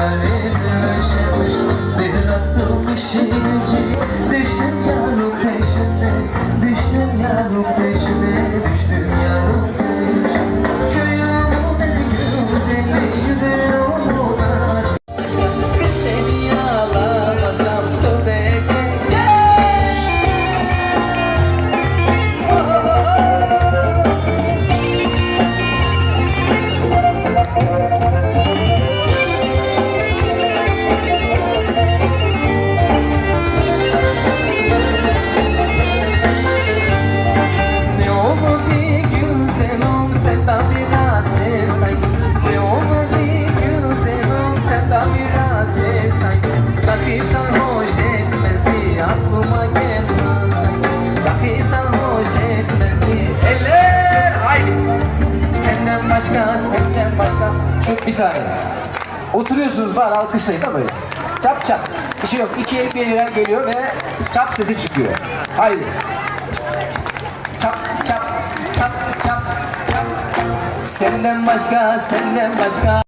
Düşen Bir işinci Düştüm yarım peşine Düştüm yarım peşine senden biraz sevseydim Ne bir güzelim senden biraz sevseydim Takıysan hoş etmezdi aklıma gelmezdi Takıysan hoş etmezdi Senden başka senden başka. Şu bir saniye. Oturuyorsunuz var alkışlayın da böyle. Çap çap. Bir şey yok. İki el bir geliyor ve çap sesi çıkıyor. Haydi. Çap Senden başka senden başka